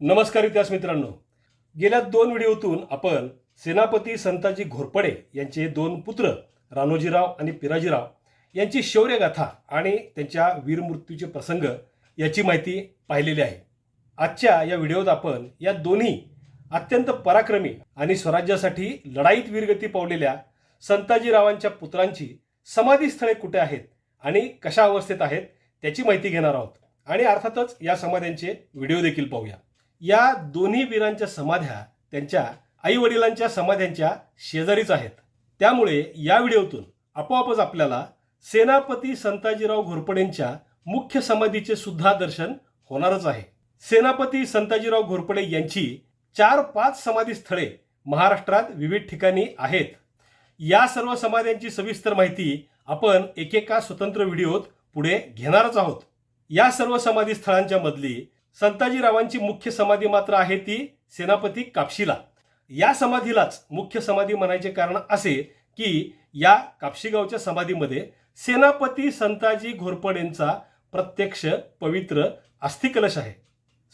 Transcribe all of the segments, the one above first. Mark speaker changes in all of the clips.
Speaker 1: नमस्कार इतिहास मित्रांनो. गेल्या दोन व्हिडिओतून आपण सेनापती संताजी घोरपडे यांचे दोन पुत्र रानोजीराव आणि पिराजीराव यांची शौर्यगाथा आणि त्यांच्या वीरमृत्यूचे प्रसंग याची माहिती पाहिलेली आहे. आजच्या या व्हिडिओत आपण या दोन्ही अत्यंत पराक्रमी आणि स्वराज्यासाठी लढाईत वीरगती पावलेल्या संताजीरावांच्या पुत्रांची समाधीस्थळे कुठे आहेत आणि कशा अवस्थेत आहेत त्याची माहिती घेणार आहोत. आणि अर्थातच या समाध्यांचे व्हिडिओ देखील पाहूया. या दोन्ही वीरांच्या समाध्या त्यांच्या आई वडिलांच्या समाध्यांच्या शेजारीच आहेत. त्यामुळे या व्हिडिओतून आपोआपच आपल्याला सेनापती संताजीराव घोरपडेंच्या मुख्य समाधीचे सुद्धा दर्शन होणारच आहे. सेनापती संताजीराव घोरपडे यांची चार पाच समाधी स्थळे महाराष्ट्रात विविध ठिकाणी आहेत. या सर्व समाध्यांची सविस्तर माहिती आपण एकेका स्वतंत्र व्हिडिओत पुढे घेणारच आहोत. या सर्व समाधी स्थळांच्या मधली संताजीरावांची मुख्य समाधी मात्र आहे ती सेनापती कापशीला. या समाधीलाच मुख्य समाधी म्हणायचे कारण असे की या कापशीगावच्या समाधीमध्ये सेनापती संताजी घोरपडेंचा प्रत्यक्ष पवित्र अस्थिकलश आहे.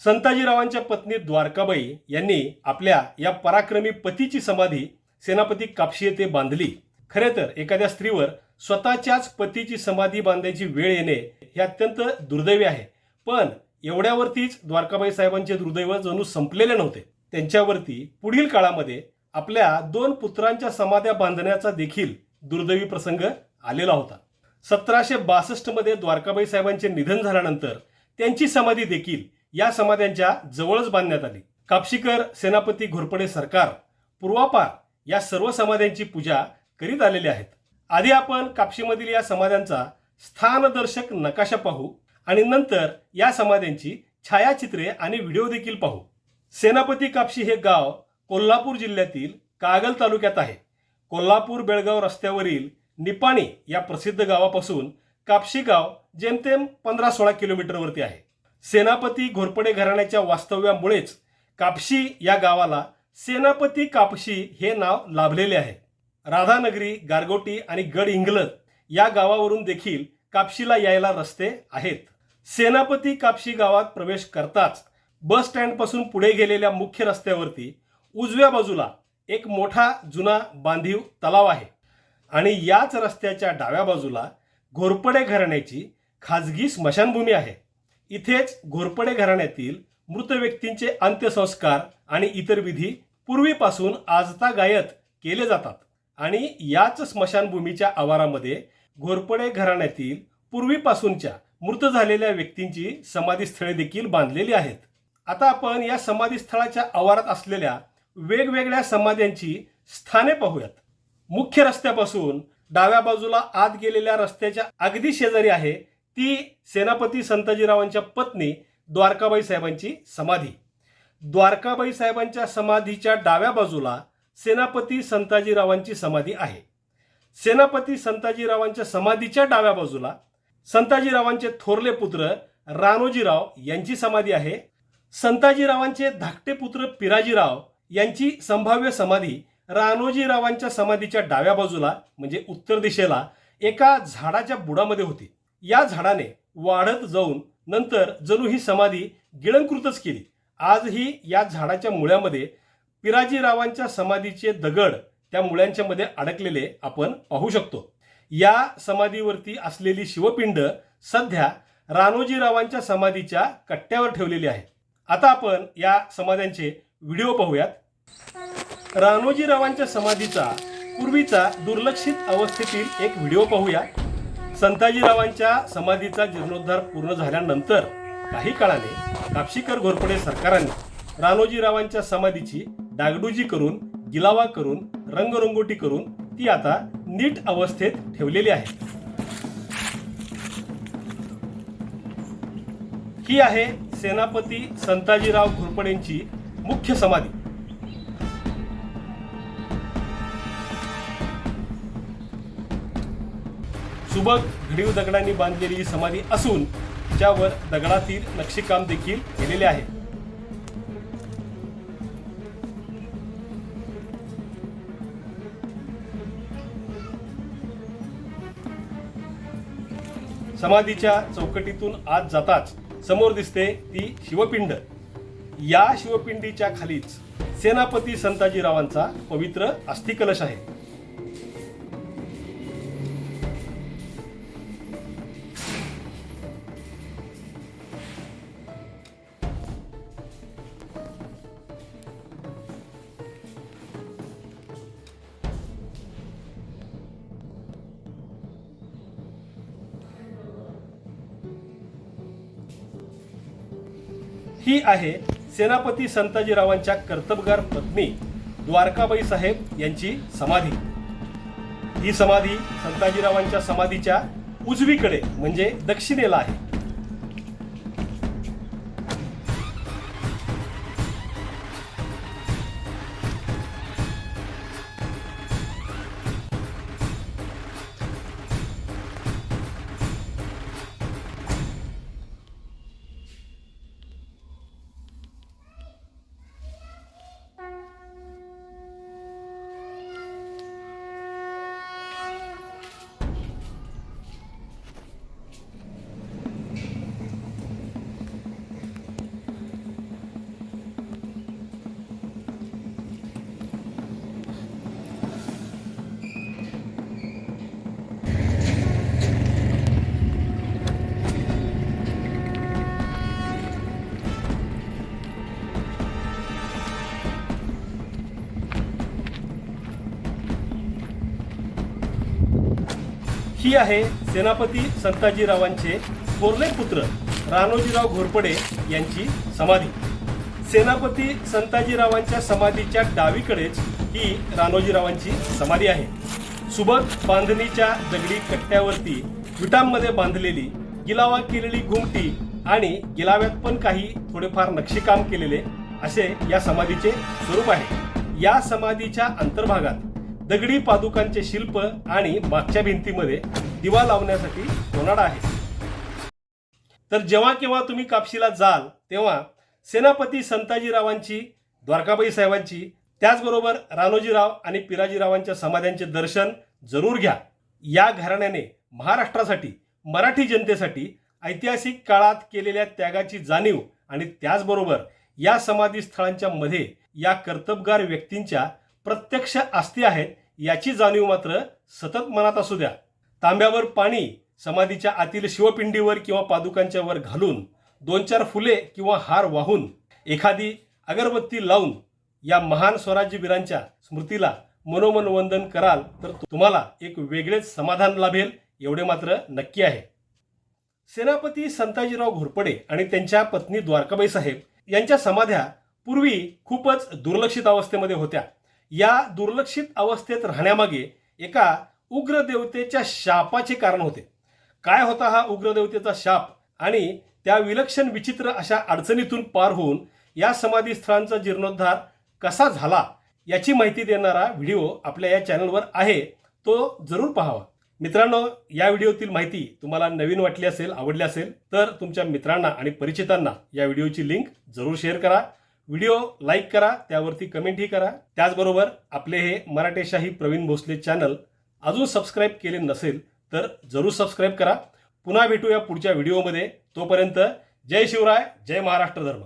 Speaker 1: संताजीरावांच्या पत्नी द्वारकाबाई यांनी आपल्या या पराक्रमी पतीची समाधी सेनापती कापशी येथे बांधली. खरे तर एखाद्या स्त्रीवर स्वतःच्याच पतीची समाधी बांधायची वेळ येणे हे अत्यंत दुर्दैवी आहे. पण एवढ्यावरतीच द्वारकाबाई साहेबांचे दुर्दैव जणू संपलेले नव्हते. त्यांच्यावरती पुढील काळामध्ये आपल्या दोन पुत्रांच्या समाध्या बांधण्याचा देखील दुर्दैवी प्रसंग आलेला होता. सतराशे बासष्टमध्ये द्वारकाबाई साहेबांचे निधन झाल्यानंतर त्यांची समाधी देखील या समाध्यांच्या जवळच बांधण्यात आली. कापशीकर सेनापती घोरपडे सरकार पूर्वापार या सर्व समाध्यांची पूजा करीत आलेले आहेत. आधी आपण कापशीमधील या समाध्यांचा स्थानदर्शक नकाशा पाहू. आणि नंतर या समाध्यांची छायाचित्रे आणि व्हिडिओ देखील पाहू. सेनापती कापशी हे गाव कोल्हापूर जिल्ह्यातील कागल तालुक्यात आहे. कोल्हापूर बेळगाव रस्त्यावरील निपाणी या प्रसिद्ध गावापासून कापशी गाव जेमतेम पंधरा सोळा किलोमीटरवरती आहे. सेनापती घोरपडे घराण्याच्या वास्तव्यामुळेच कापशी या गावाला सेनापती कापशी हे नाव लाभलेले आहे. राधानगरी गारगोटी आणि गड इंग्लद या गावावरून देखील कापशीला यायला रस्ते आहेत. सेनापती कापशी गावात प्रवेश करताच बस स्टँडपासून पुढे गेलेल्या मुख्य रस्त्यावरती उजव्या बाजूला एक मोठा जुना बांधीव तलाव आहे आणि याच रस्त्याच्या डाव्या बाजूला घोरपडे घराण्याची खाजगी स्मशानभूमी आहे. इथेच घोरपडे घराण्यातील मृत व्यक्तींचे अंत्यसंस्कार आणि इतर विधी पूर्वीपासून आजता गायत केले जातात आणि याच स्मशानभूमीच्या आवारामध्ये घोरपडे घराण्यातील पूर्वीपासूनच्या मृत झालेल्या व्यक्तींची समाधीस्थळे देखील बांधलेली आहेत. आता आपण या समाधीस्थळाच्या आवारात असलेल्या वेगवेगळ्या समाध्यांची स्थाने पाहूयात. मुख्य रस्त्यापासून डाव्या बाजूला आत गेलेल्या रस्त्याच्या अगदी शेजारी आहे ती सेनापती संताजीरावांच्या पत्नी द्वारकाबाई साहेबांची समाधी. द्वारकाबाई साहेबांच्या समाधीच्या डाव्या बाजूला सेनापती संताजीरावांची समाधी आहे. सेनापती संताजीरावांच्या समाधीच्या डाव्या बाजूला संताजीरावांचे थोरले पुत्र रानोजीराव यांची समाधी आहे. संताजीरावांचे धाकटे पुत्र पिराजीराव यांची संभाव्य समाधी रानोजीरावांच्या समाधीच्या डाव्या बाजूला म्हणजे उत्तर दिशेला एका झाडाच्या बुडामध्ये होती. या झाडाने वाढत जाऊन नंतर जणू ही समाधी गिळंकृतच केली. आजही या झाडाच्या मुळ्यामध्ये पिराजीरावांच्या समाधीचे दगड त्या मुळ्यांच्या मध्ये अडकलेले आपण पाहू शकतो. या समाधीवरती असलेली शिवपिंड सध्या रानोजीरावांच्या समाधीच्या कट्ट्यावर ठेवलेली आहे. आता आपण या समाध्यांचे व्हिडिओ पाहूयात. रानोजीरावांच्या समाधीचा पूर्वीचा दुर्लक्षित अवस्थेतील एक व्हिडिओ पाहूया. संताजीरावांच्या समाधीचा जीर्णोद्धार पूर्ण झाल्यानंतर काही काळाने कापशीकर घोरपडे सरकाराने रानोजीरावांच्या समाधीची डागडुजी करून गिलावा करून रंगरंगोटी करून ती आता नीट अवस्थेत ठेवलेली आहे. ही आहे सेनापती संताजीराव घोरपडेंची मुख्य समाधी. सुबक घडीव दगडांनी बांधलेली ही समाधी असून ज्यावर दगडातील नक्षीकाम देखील केलेले आहे. समाधीच्या चौकटीतून आत जाताच समोर दिसते ती शिवपिंड. या शिवपिंडीच्या खालीच सेनापती संताजीरावांचा पवित्र अस्थिकलश आहे. ही आहे सेनापती संताजीरावांच्या कर्तबगार पत्नी द्वारकाबाई साहेब यांची समाधी. ही समाधी संताजीरावांच्या समाधीच्या उजवीकडे म्हणजे दक्षिणेला आहे. ही आहे सेनापती संताजीरावांचे कोरले पुत्र रानोजीराव घोरपडे यांची समाधी. सेनापती संताजीरावांच्या समाधीच्या डावीकडेच ही रानोजीरावांची समाधी आहे. सुबक बांधणीच्या दगडी कट्ट्यावरती विटांमध्ये बांधलेली गिलावा केलेली घुमटी आणि गिलाव्यात पण काही थोडेफार नक्षीकाम केलेले असे या समाधीचे स्वरूप आहे. या समाधीच्या अंतर्भागात दगडी पादुकांचे शिल्प आणि मागच्या भिंतीमध्ये दिवा लावण्यासाठी कोनाडा आहे. तर जेव्हा केव्हा तुम्ही कापशीला जाल तेव्हा सेनापती संताजीरावांची द्वारकाबाई साहेबांची त्याचबरोबर रानोजीराव आणि पिराजीरावांच्या समाध्यांचे दर्शन जरूर घ्या. या घराण्याने महाराष्ट्रासाठी मराठी जनतेसाठी ऐतिहासिक काळात केलेल्या त्यागाची जाणीव आणि त्याचबरोबर या समाधी स्थळांच्या मध्ये या कर्तबगार व्यक्तींच्या प्रत्यक्ष आस्ती आहेत याची जाणीव मात्र सतत मनात असू द्या. तांब्यावर पाणी समाधीच्या आतील शिवपिंडीवर किंवा पादुकांच्या वर घालून दोन चार फुले किंवा हार वाहून एखादी अगरबत्ती लावून या महान स्वराज्यवीरांच्या स्मृतीला मनोमन वंदन कराल तर तुम्हाला एक वेगळेच समाधान लाभेल एवढे मात्र नक्की आहे. सेनापती संताजीराव घोरपडे आणि त्यांच्या पत्नी द्वारकाबाई साहेब यांच्या समाध्या पूर्वी खूपच दुर्लक्षित अवस्थेमध्ये होत्या. या दुर्लक्षित अवस्थेत राहण्यामागे एका उग्र देवतेच्या शापाचे कारण होते. काय होता हा उग्र देवतेचा शाप? आणि त्या विलक्षण विचित्र अशा अडचणीतून पार होऊन या समाधी स्थळांचा जीर्णोद्धार कसा झाला याची माहिती देणारा व्हिडिओ आपल्या या चॅनलवर आहे. तो जरूर पाहावा. मित्रांनो या व्हिडिओतील माहिती तुम्हाला नवीन वाटली असेल आवडली असेल तर तुमच्या मित्रांना आणि परिचितांना या व्हिडिओची लिंक जरूर शेअर करा. व्हिडिओ लाईक करा त्यावरती कमेंटही करा. त्याचबरोबर आपले हे मराठेशाही प्रवीण भोसले चॅनल अजून सबस्क्राईब केले नसेल तर जरूर सबस्क्राईब करा. पुन्हा भेटूया पुढच्या व्हिडिओमध्ये. तोपर्यंत जय शिवराय जय महाराष्ट्र धर्म.